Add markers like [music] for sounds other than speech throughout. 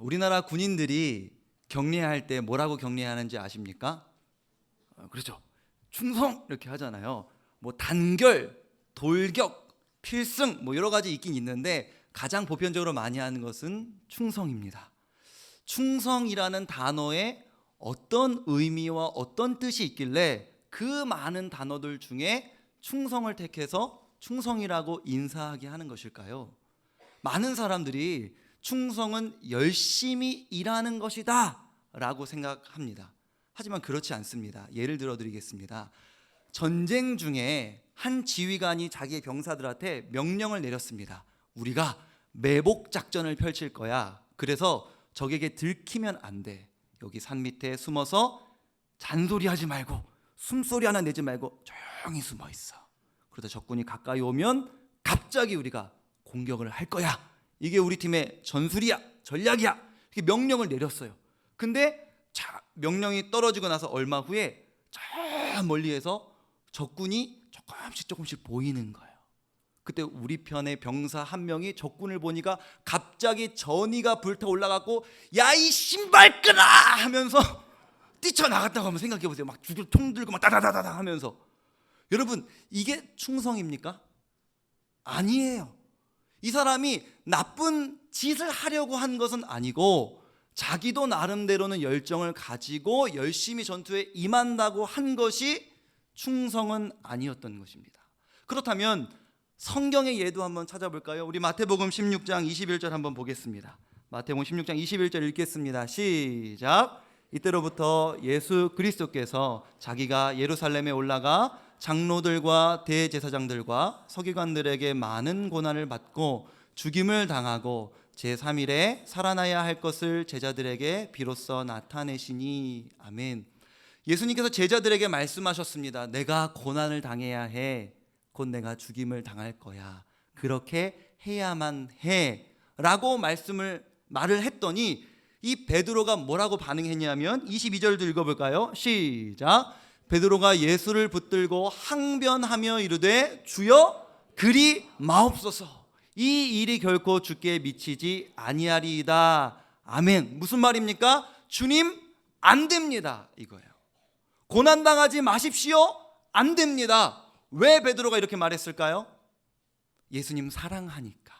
우리나라 군인들이 격려할 때 뭐라고 격려하는지 아십니까? 어, 그렇죠. 충성 이렇게 하잖아요. 뭐 단결, 돌격, 필승 뭐 여러 가지 있긴 있는데 가장 보편적으로 많이 하는 것은 충성입니다. 충성이라는 단어에 어떤 의미와 어떤 뜻이 있길래 그 많은 단어들 중에 충성을 택해서 충성이라고 인사하게 하는 것일까요? 많은 사람들이 충성은 열심히 일하는 것이다 라고 생각합니다. 하지만 그렇지 않습니다. 예를 들어 드리겠습니다. 전쟁 중에 한 지휘관이 자기의 병사들한테 명령을 내렸습니다. 우리가 매복 작전을 펼칠 거야. 그래서 적에게 들키면 안 돼. 여기 산 밑에 숨어서 잔소리 하지 말고 숨소리 하나 내지 말고 조용히 숨어 있어. 그러다 적군이 가까이 오면 갑자기 우리가 공격을 할 거야. 이게 우리 팀의 전술이야, 전략이야. 이렇게 명령을 내렸어요. 근데 자, 명령이 떨어지고 나서 얼마 후에 저 멀리에서 적군이 조금씩 조금씩 보이는 거예요. 그때 우리 편의 병사 한 명이 적군을 보니까 갑자기 전이가 불타 올라갔고 야 이 신발 끄라 하면서 [laughs] 뛰쳐나갔다고 한번 생각해 보세요. 막 죽을 총 들고 막 다다다다다 하면서 여러분 이게 충성입니까? 아니에요. 이 사람이 나쁜 짓을 하려고 한 것은 아니고 자기도 나름대로는 열정을 가지고 열심히 전투에 임한다고 한 것이 충성은 아니었던 것입니다. 그렇다면 성경의 예도 한번 찾아볼까요? 우리 마태복음 16장 21절 한번 보겠습니다. 마태복음 16장 21절 읽겠습니다. 시작. 이때로부터 예수 그리스도께서 자기가 예루살렘에 올라가 장로들과 대제사장들과 서기관들에게 많은 고난을 받고 죽임을 당하고 제3일에 살아나야 할 것을 제자들에게 비로소 나타내시니 아멘. 예수님께서 제자들에게 말씀하셨습니다. 내가 고난을 당해야 해. 곧 내가 죽임을 당할 거야. 그렇게 해야만 해 라고 말씀을 말을 했더니 이 베드로가 뭐라고 반응했냐면 22절도 읽어 볼까요? 시작. 베드로가 예수를 붙들고 항변하며 이르되 주여 그리 마옵소서. 이 일이 결코 죽게 미치지 아니하리이다. 아멘. 무슨 말입니까? 주님 안 됩니다. 이거예요. 고난 당하지 마십시오. 안 됩니다. 왜 베드로가 이렇게 말했을까요? 예수님 사랑하니까.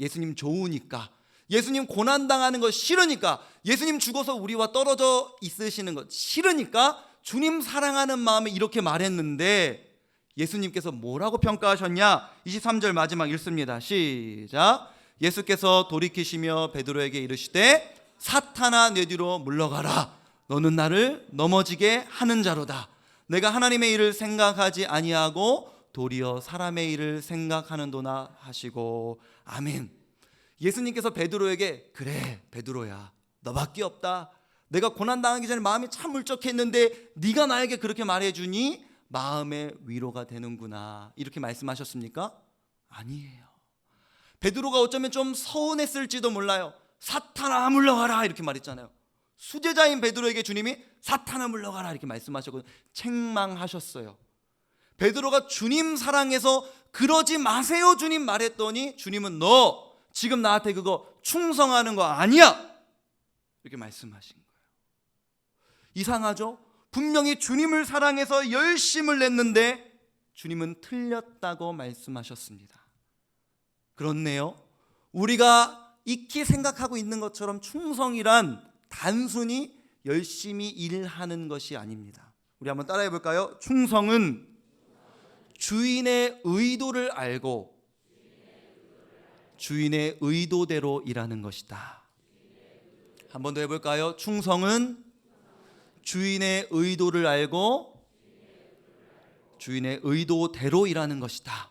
예수님 좋으니까. 예수님 고난 당하는 거 싫으니까. 예수님 죽어서 우리와 떨어져 있으시는 것 싫으니까 주님 사랑하는 마음에 이렇게 말했는데 예수님께서 뭐라고 평가하셨냐? 23절 마지막 읽습니다. 시작. 예수께서 돌이키시며 베드로에게 이르시되 사탄아 내 뒤로 물러가라. 너는 나를 넘어지게 하는 자로다. 내가 하나님의 일을 생각하지 아니하고 도리어 사람의 일을 생각하는도나 하시고 아멘. 예수님께서 베드로에게 그래 베드로야 너밖에 없다. 내가 고난 당하기 전에 마음이 참 울적했는데 네가 나에게 그렇게 말해 주니 마음의 위로가 되는구나 이렇게 말씀하셨습니까? 아니에요. 베드로가 어쩌면 좀 서운했을지도 몰라요. 사탄아 물러가라 이렇게 말했잖아요. 수제자인 베드로에게 주님이 사탄아 물러가라 이렇게 말씀하셨고 책망하셨어요. 베드로가 주님 사랑해서 그러지 마세요 주님 말했더니 주님은 너 지금 나한테 그거 충성하는 거 아니야 이렇게 말씀하신. 이상하죠? 분명히 주님을 사랑해서 열심을 냈는데 주님은 틀렸다고 말씀하셨습니다. 그렇네요. 우리가 익히 생각하고 있는 것처럼 충성이란 단순히 열심히 일하는 것이 아닙니다. 우리 한번 따라해 볼까요? 충성은 주인의 의도를 알고 주인의 의도대로 일하는 것이다. 한 번 더 해볼까요? 충성은 주인의 의도를 알고 주인의 의도대로 일하는 것이다.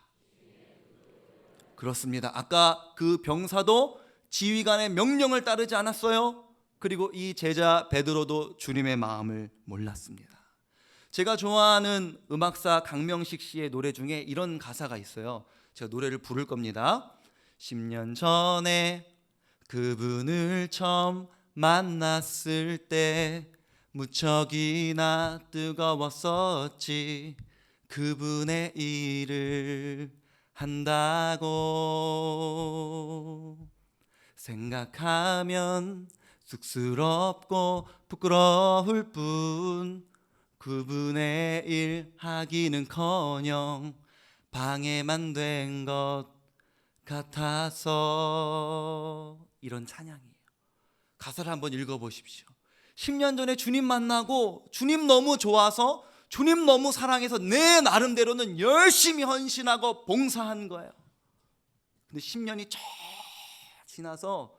그렇습니다. 아까 그 병사도 지휘관의 명령을 따르지 않았어요. 그리고 이 제자 베드로도 주님의 마음을 몰랐습니다. 제가 좋아하는 음악사 강명식 씨의 노래 중에 이런 가사가 있어요. 제가 노래를 부를 겁니다. 10년 전에 그분을 처음 만났을 때 무척이나 뜨거웠었지 그분의 일을 한다고 생각하면 쑥스럽고 부끄러울 뿐 그분의 일 하기는커녕 방해만 된 것 같아서 이런 찬양이에요. 가사를 한번 읽어 보십시오. 10년 전에 주님 만나고 주님 너무 좋아서 주님 너무 사랑해서 내 나름대로는 열심히 헌신하고 봉사한 거예요. 근데 10년이 쫙 지나서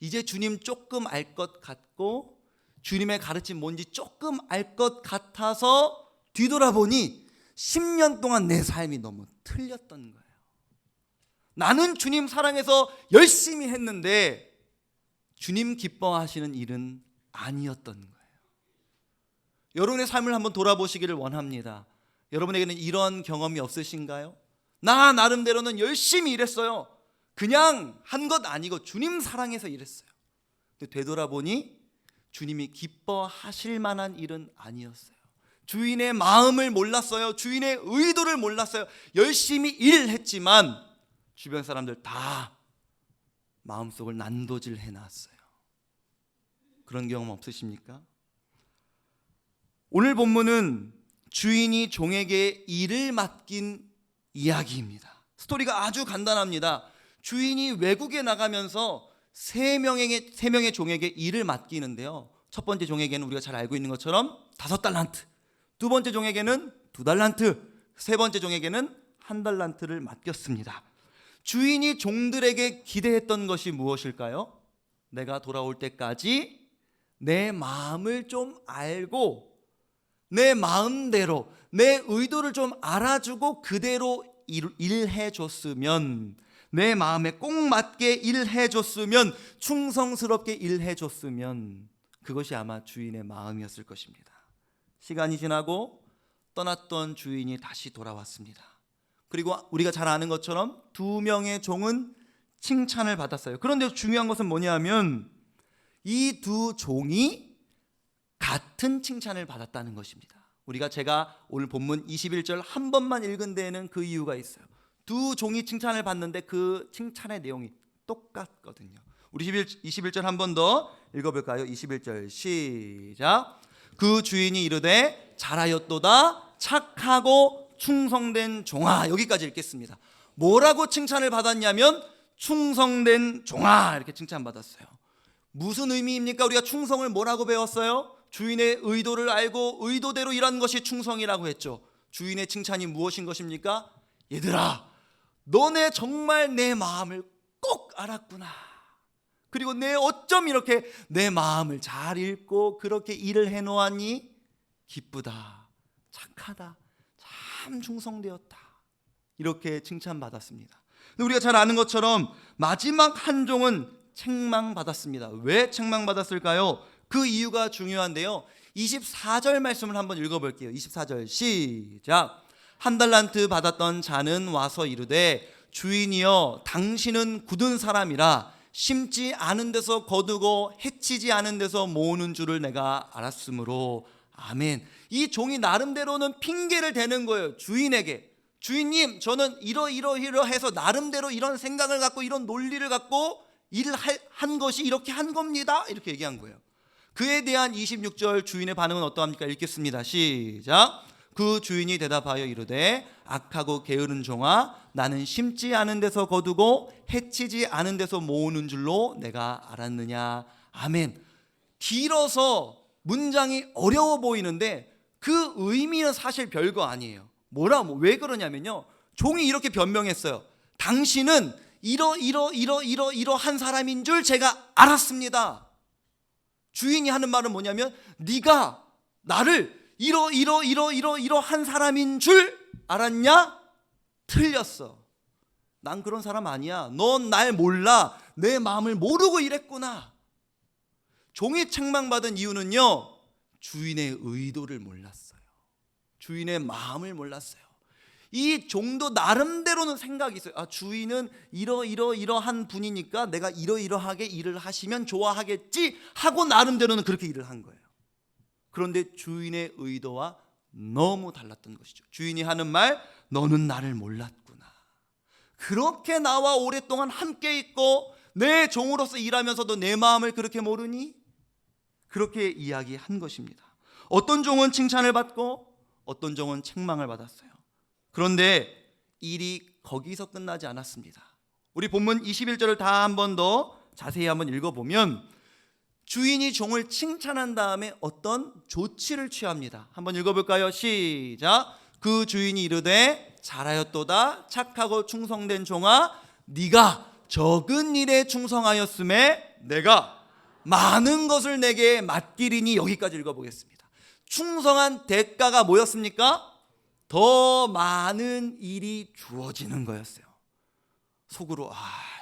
이제 주님 조금 알 것 같고 주님의 가르침 뭔지 조금 알 것 같아서 뒤돌아보니 10년 동안 내 삶이 너무 틀렸던 거예요. 나는 주님 사랑해서 열심히 했는데 주님 기뻐하시는 일은 아니었던 거예요. 여러분의 삶을 한번 돌아보시기를 원합니다. 여러분에게는 이런 경험이 없으신가요? 나 나름대로는 열심히 일했어요. 그냥 한 것 아니고 주님 사랑해서 일했어요. 근데 되돌아보니 주님이 기뻐하실 만한 일은 아니었어요. 주인의 마음을 몰랐어요. 주인의 의도를 몰랐어요. 열심히 일했지만 주변 사람들 다 마음속을 난도질 해놨어요. 그런 경험 없으십니까? 오늘 본문은 주인이 종에게 일을 맡긴 이야기입니다. 스토리가 아주 간단합니다. 주인이 외국에 나가면서 세 명의 세 명의 종에게 일을 맡기는데요. 첫 번째 종에게는 우리가 잘 알고 있는 것처럼 다섯 달란트, 두 번째 종에게는 두 달란트, 세 번째 종에게는 한 달란트를 맡겼습니다. 주인이 종들에게 기대했던 것이 무엇일까요? 내가 돌아올 때까지 내 마음을 좀 알고 내 마음대로 내 의도를 좀 알아주고 그대로 일, 일해 줬으면 내 마음에 꼭 맞게 일해 줬으면 충성스럽게 일해 줬으면 그것이 아마 주인의 마음이었을 것입니다. 시간이 지나고 떠났던 주인이 다시 돌아왔습니다. 그리고 우리가 잘 아는 것처럼 두 명의 종은 칭찬을 받았어요. 그런데 중요한 것은 뭐냐면 이 두 종이 같은 칭찬을 받았다는 것입니다. 우리가 제가 오늘 본문 21절 한 번만 읽은 데에는 그 이유가 있어요. 두 종이 칭찬을 받는데 그 칭찬의 내용이 똑같거든요. 우리 21, 21절 한 번 더 읽어볼까요? 21절 시작. 그 주인이 이르되 잘하였도다 착하고 충성된 종아 여기까지 읽겠습니다. 뭐라고 칭찬을 받았냐면 충성된 종아 이렇게 칭찬 받았어요. 무슨 의미입니까? 우리가 충성을 뭐라고 배웠어요? 주인의 의도를 알고 의도대로 일하는 것이 충성이라고 했죠. 주인의 칭찬이 무엇인 것입니까? 얘들아, 너네 정말 내 마음을 꼭 알았구나. 그리고 내 어쩜 이렇게 내 마음을 잘 읽고 그렇게 일을 해 놓았니? 기쁘다. 착하다. 참 충성되었다. 이렇게 칭찬받았습니다. 우리가 잘 아는 것처럼 마지막 한 종은 책망받았습니다. 왜 책망받았을까요? 그 이유가 중요한데요. 24절 말씀을 한번 읽어볼게요. 24절 시작. 한 달란트 받았던 자는 와서 이르되 주인이여 당신은 굳은 사람이라 심지 않은 데서 거두고 해치지 않은 데서 모으는 줄을 내가 알았으므로 아멘. 이 종이 나름대로는 핑계를 대는 거예요. 주인에게. 주인님, 저는 이러이러이러해서 나름대로 이런 생각을 갖고 이런 논리를 갖고 일을 한 것이 이렇게 한 겁니다. 이렇게 얘기한 거예요. 그에 대한 26절 주인의 반응은 어떠합니까? 읽겠습니다. 시작. 그 주인이 대답하여 이르되 악하고 게으른 종아 나는 심지 않은 데서 거두고 해치지 않은 데서 모으는 줄로 내가 알았느냐. 아멘. 길어서 문장이 어려워 보이는데 그 의미는 사실 별거 아니에요. 뭐라 뭐 왜 그러냐면요. 종이 이렇게 변명했어요. 당신은 이러 이러 이러 이러 이러한 사람인 줄 제가 알았습니다. 주인이 하는 말은 뭐냐면 네가 나를 이러 이러 이러 이러 이러한 사람인 줄 알았냐? 틀렸어. 난 그런 사람 아니야. 넌 날 몰라. 내 마음을 모르고 이랬구나. 종이 책망받은 이유는요. 주인의 의도를 몰랐어요. 주인의 마음을 몰랐어요. 이 종도 나름대로는 생각이 있어요. 아, 주인은 이러 이러 이러한 분이니까 내가 이러이러하게 일을 하시면 좋아하겠지 하고 나름대로는 그렇게 일을 한 거예요. 그런데 주인의 의도와 너무 달랐던 것이죠. 주인이 하는 말 너는 나를 몰랐구나. 그렇게 나와 오랫동안 함께 있고 내 종으로서 일하면서도 내 마음을 그렇게 모르니? 그렇게 이야기한 것입니다. 어떤 종은 칭찬을 받고 어떤 종은 책망을 받았어요. 그런데 일이 거기서 끝나지 않았습니다. 우리 본문 21절을 다 한 번 더 자세히 한번 읽어보면 주인이 종을 칭찬한 다음에 어떤 조치를 취합니다. 한번 읽어볼까요? 시작. 그 주인이 이르되 잘하였도다 착하고 충성된 종아 네가 적은 일에 충성하였음에 내가 많은 것을 내게 맡기리니 여기까지 읽어보겠습니다. 충성한 대가가 뭐였습니까? 더 많은 일이 주어지는 거였어요. 속으로 아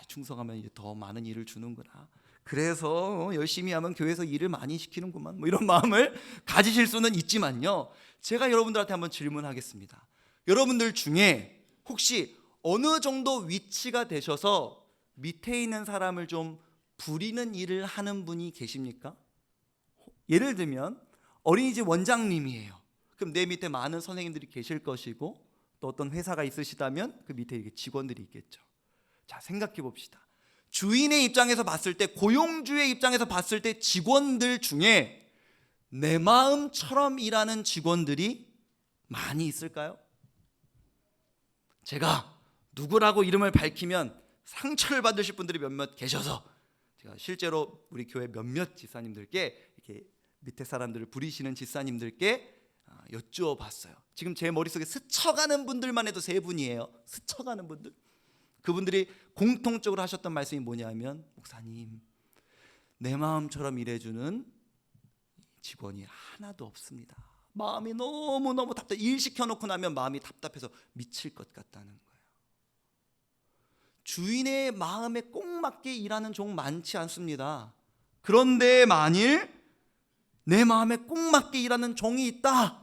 충성하면 이제 더 많은 일을 주는구나. 그래서 열심히 하면 교회에서 일을 많이 시키는구만. 뭐 이런 [laughs] 마음을 가지실 수는 있지만요. 제가 여러분들한테 한번 질문하겠습니다. 여러분들 중에 혹시 어느 정도 위치가 되셔서 밑에 있는 사람을 좀 부리는 일을 하는 분이 계십니까? 예를 들면 어린이집 원장님이에요. 그럼 내 밑에 많은 선생님들이 계실 것이고 또 어떤 회사가 있으시다면 그 밑에 이렇게 직원들이 있겠죠. 자, 생각해 봅시다. 주인의 입장에서 봤을 때 고용주의 입장에서 봤을 때 직원들 중에 내 마음처럼 일하는 직원들이 많이 있을까요? 제가 누구라고 이름을 밝히면 상처를 받으실 분들이 몇몇 계셔서 제가 실제로 우리 교회 몇몇 지사님들께 이렇게 밑에 사람들을 부리시는 지사님들께 아, 여쭈어봤어요. 지금 제 머릿속에 스쳐가는 분들만 해도 세 분이에요. 스쳐가는 분들. 그분들이 공통적으로 하셨던 말씀이 뭐냐면 목사님 내 마음처럼 일해주는 직원이 하나도 없습니다. 마음이 너무 너무 답답. 일 시켜놓고 나면 마음이 답답해서 미칠 것 같다는 거예요. 주인의 마음에 꼭 맞게 일하는 종 많지 않습니다. 그런데 만일 내 마음에 꼭 맞게 일하는 종이 있다.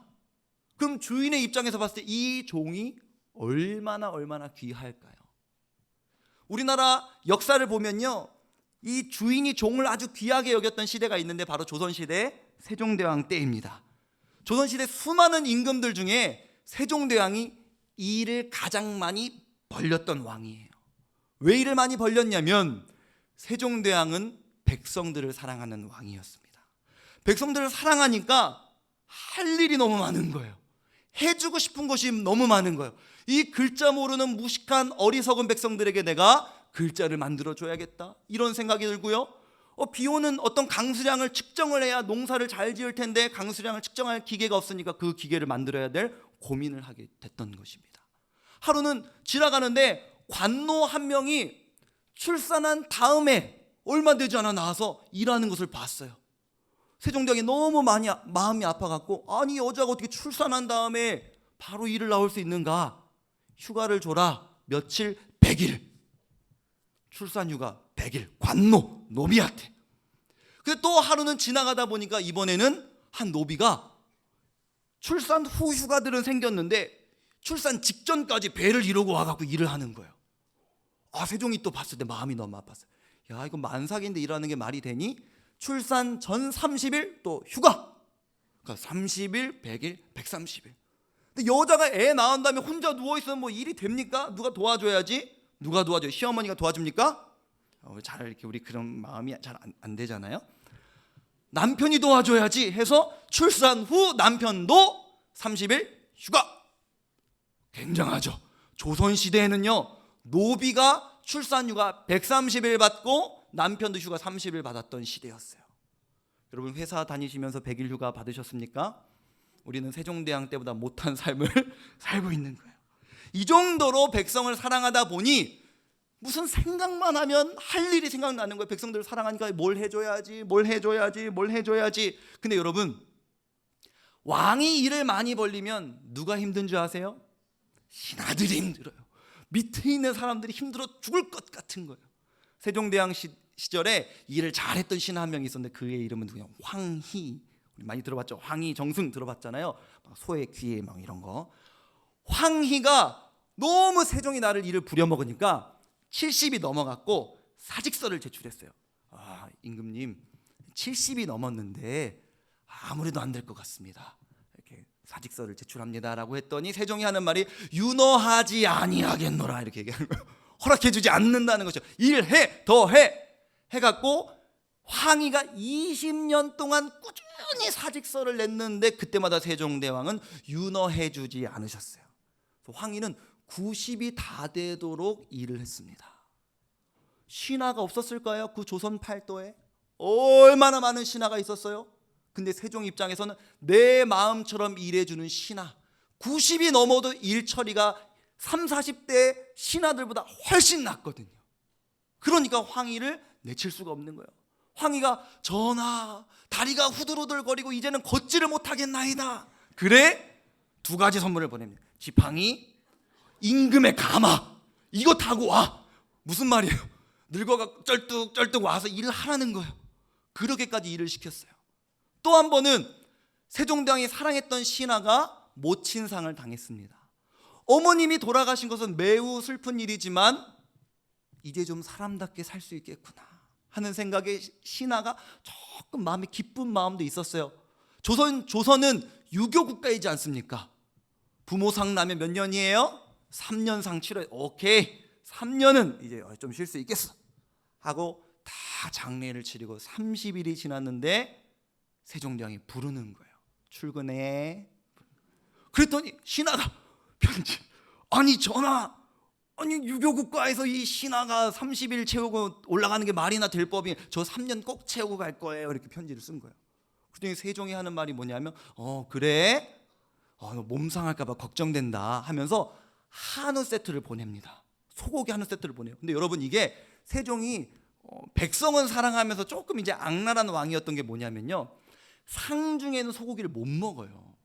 그럼 주인의 입장에서 봤을 때 이 종이 얼마나 얼마나 귀할까요? 우리나라 역사를 보면요. 이 주인이 종을 아주 귀하게 여겼던 시대가 있는데 바로 조선시대 세종대왕 때입니다. 조선시대 수많은 임금들 중에 세종대왕이 이 일을 가장 많이 벌렸던 왕이에요. 왜 일을 많이 벌렸냐면 세종대왕은 백성들을 사랑하는 왕이었습니다. 백성들을 사랑하니까 할 일이 너무 많은 거예요. 해주고 싶은 것이 너무 많은 거예요. 이 글자 모르는 무식한 어리석은 백성들에게 내가 글자를 만들어 줘야겠다. 이런 생각이 들고요. 어, 비 오는 어떤 강수량을 측정을 해야 농사를 잘 지을 텐데 강수량을 측정할 기계가 없으니까 그 기계를 만들어야 될 고민을 하게 됐던 것입니다. 하루는 지나가는데 관노 한 명이 출산한 다음에 얼마 되지 않아 나와서 일하는 것을 봤어요. 세종대왕이 너무 많이 아- 마음이 아파갖고 아니 여자가 어떻게 출산한 다음에 바로 일을 나올 수 있는가? 휴가를 줘라 며칠 100일 출산 휴가 100일 관노 노비한테. 근데 또 하루는 지나가다 보니까 이번에는 한 노비가 출산 후 휴가들은 생겼는데 출산 직전까지 배를 이루고 와갖고 일을 하는 거예요. 아 세종이 또 봤을 때 마음이 너무 아팠어요. 야 이거 만삭인데 일하는 게 말이 되니? 출산 전 30일 또 휴가. 그러니까 30일, 100일, 130일. 근데 여자가 애 낳은 다음에 혼자 누워 있으면 뭐 일이 됩니까? 누가 도와줘야지. 누가 도와줘요? 시어머니가 도와줍니까? 어, 잘 이렇게 우리 그런 마음이 잘안 되잖아요. 남편이 도와줘야지 해서 출산 후 남편도 30일 휴가. 굉장하죠. 조선 시대에는요 노비가 출산 휴가 130일 받고 남편도 휴가 30일 받았던 시대였어요. 여러분 회사 다니시면서 100일 휴가 받으셨습니까? 우리는 세종대왕 때보다 못한 삶을 [laughs] 살고 있는 거예요. 이 정도로 백성을 사랑하다 보니 무슨 생각만 하면 할 일이 생각나는 거예요. 백성들을 사랑하니까 뭘 해줘야지, 뭘 해줘야지, 뭘 해줘야지. 근데 여러분 왕이 일을 많이 벌리면 누가 힘든 줄 아세요? 신하들이 힘들어요. 밑에 있는 사람들이 힘들어 죽을 것 같은 거예요. 세종대왕 시, 시절에 일을 잘했던 신하 한 명이 있었는데 그의 이름은 누구냐? 황희. 우리 많이 들어봤죠? 황희 정승 들어봤잖아요. 막 소의 귀에 막 이런 거. 황희가 너무 세종이 나를 일을 부려먹으니까 70이 넘어갔고 사직서를 제출했어요. 아 임금님 70이 넘었는데 아무래도 안 될 것 같습니다. 이렇게 사직서를 제출합니다라고 했더니 세종이 하는 말이 윤허하지 아니하겠노라 이렇게 얘기하는 거예요. [laughs] 허락해주지 않는다는 것이죠. 일해 더 해 해갖고 황희가 20년 동안 꾸준히 사직서를 냈는데 그때마다 세종대왕은 윤허해 주지 않으셨어요. 황희는 90이 다 되도록 일을 했습니다. 신하가 없었을까요? 그 조선 팔도에 얼마나 많은 신하가 있었어요? 근데 세종 입장에서는 내 마음처럼 일해주는 신하 90이 넘어도 일 처리가 3, 40대 신하들보다 훨씬 낫거든요. 그러니까 황희를 내칠 수가 없는 거예요. 황희가 전하 다리가 후들후들거리고 이제는 걷지를 못하겠나이다. 그래 두 가지 선물을 보냅니다. 지팡이, 임금의 가마 이거 타고 와. 무슨 말이에요? 늙어가 쩔뚝쩔뚝 와서 일을 하라는 거예요. 그렇게까지 일을 시켰어요. 또 한 번은 세종대왕이 사랑했던 신하가 모친상을 당했습니다. 어머님이 돌아가신 것은 매우 슬픈 일이지만 이제 좀 사람답게 살 수 있겠구나 하는 생각에 신하가 조금 마음에 기쁜 마음도 있었어요. 조선 조선은 유교 국가이지 않습니까? 부모상 나면 몇 년이에요? 3년 상 치러 오케이 3년은 이제 좀 쉴 수 있겠어 하고 다 장례를 치르고 30일이 지났는데 세종대왕이 부르는 거예요. 출근해. 그랬더니 신하가 편지 아니 전하 아니 유교 국가에서 이 신하가 30일 채우고 올라가는 게 말이나 될 법이 저 3년 꼭 채우고 갈 거예요 이렇게 편지를 쓴 거예요. 그랬더니 세종이 하는 말이 뭐냐면 어 그래 어, 몸 상할까 봐 걱정된다 하면서 한우 세트를 보냅니다. 소고기 한우 세트를 보내요. 근데 여러분 이게 세종이 어, 백성은 사랑하면서 조금 이제 악랄한 왕이었던 게 뭐냐면요. 상중에는 소고기를 못 먹어요.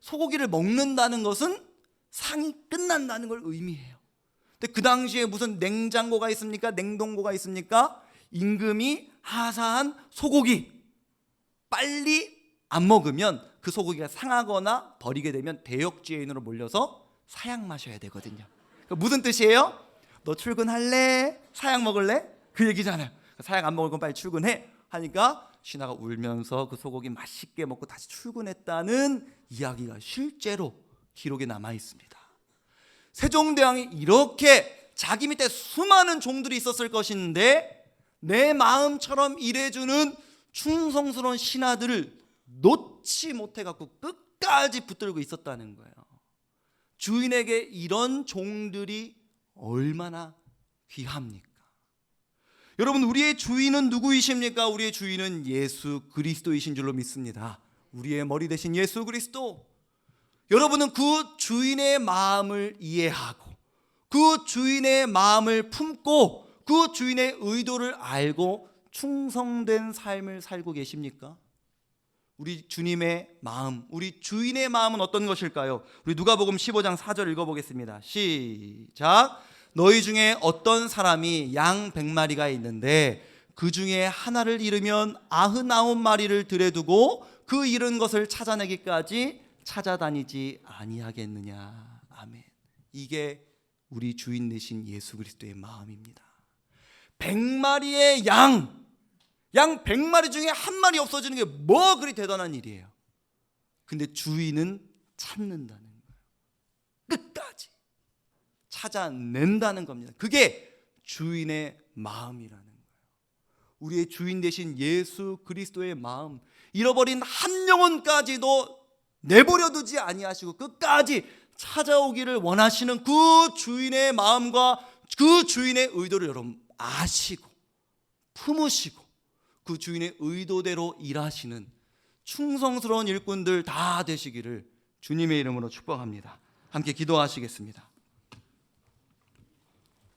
소고기를 먹는다는 것은 상이 끝난다는 걸 의미해요. 근데 그 당시에 무슨 냉장고가 있습니까? 냉동고가 있습니까? 임금이 하사한 소고기 빨리 안 먹으면 그 소고기가 상하거나 버리게 되면 대역죄인으로 몰려서 사약 마셔야 되거든요. 그 무슨 뜻이에요? 너 출근할래? 사약 먹을래? 그 얘기잖아요. 사약 안 먹을 건 빨리 출근해. 하니까 신하가 울면서 그 소고기 맛있게 먹고 다시 출근했다는 이야기가 실제로 기록에 남아 있습니다. 세종대왕이 이렇게 자기 밑에 수많은 종들이 있었을 것인데 내 마음처럼 일해주는 충성스러운 신하들을 놓지 못해 갖고 끝까지 붙들고 있었다는 거예요. 주인에게 이런 종들이 얼마나 귀합니까? 여러분 우리의 주인은 누구이십니까? 우리의 주인은 예수 그리스도이신 줄로 믿습니다. 우리의 머리 대신 예수 그리스도. 여러분은 그 주인의 마음을 이해하고 그 주인의 마음을 품고 그 주인의 의도를 알고 충성된 삶을 살고 계십니까? 우리 주님의 마음, 우리 주인의 마음은 어떤 것일까요? 우리 누가복음 15장 4절 읽어 보겠습니다. 시작. 너희 중에 어떤 사람이 양 100마리가 있는데 그 중에 하나를 잃으면 아흔아홉 마리를 들여두고 그 잃은 것을 찾아내기까지 찾아다니지 아니하겠느냐. 아멘. 이게 우리 주인 되신 예수 그리스도의 마음입니다. 100마리의 양, 양 100마리 중에 한 마리 없어지는 게 뭐 그리 대단한 일이에요. 근데 주인은 찾는다는 거예요. 끝까지 찾아낸다는 겁니다. 그게 주인의 마음이라는 거예요. 우리의 주인 되신 예수 그리스도의 마음, 잃어버린 한 영혼까지도 내버려 두지 아니하시고 끝까지 찾아오기를 원하시는 그 주인의 마음과 그 주인의 의도를 여러분 아시고 품으시고 그 주인의 의도대로 일하시는 충성스러운 일꾼들 다 되시기를 주님의 이름으로 축복합니다. 함께 기도하시겠습니다.